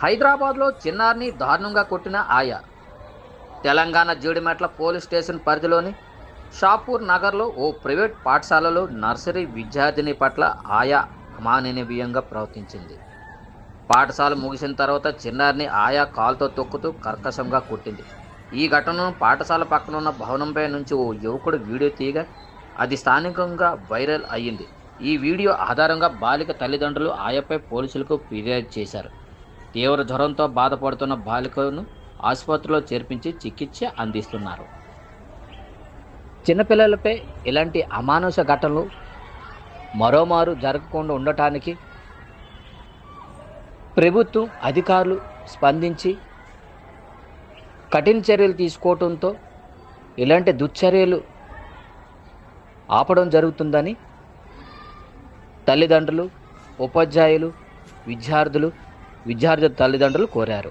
హైదరాబాద్లో చిన్నారిని దారుణంగా కొట్టిన ఆయా. తెలంగాణ జీడిమెట్ల పోలీస్ స్టేషన్ పరిధిలోని షాపూర్ నగర్లో ఓ ప్రైవేట్ పాఠశాలలో నర్సరీ విద్యార్థిని పట్ల ఆయా అమాననీయంగా ప్రవర్తించింది. పాఠశాల ముగిసిన తర్వాత చిన్నారిని ఆయా కాలుతో తొక్కుతూ కర్కశంగా కొట్టింది. ఈ ఘటనను పాఠశాల పక్కన ఉన్న భవనంపై నుంచి ఓ యువకుడు వీడియో తీయగా అది స్థానికంగా వైరల్ అయ్యింది. ఈ వీడియో ఆధారంగా బాలిక తల్లిదండ్రులు ఆయాపై పోలీసులకు ఫిర్యాదు చేశారు. తీవ్ర జ్వరంతో బాధపడుతున్న బాలికను ఆసుపత్రిలో చేర్పించి చికిత్స అందిస్తున్నారు. చిన్నపిల్లలపై ఇలాంటి అమానుష ఘటనలు మరోమారు జరగకుండా ఉండటానికి ప్రభుత్వం అధికారులు స్పందించి కఠిన చర్యలు తీసుకోవడంతో ఇలాంటి దుశ్చర్యలు ఆపడం జరుగుతుందని తల్లిదండ్రులు ఉపాధ్యాయులు విద్యార్థులు విద్యార్థి తల్లిదండ్రులు కోరారు.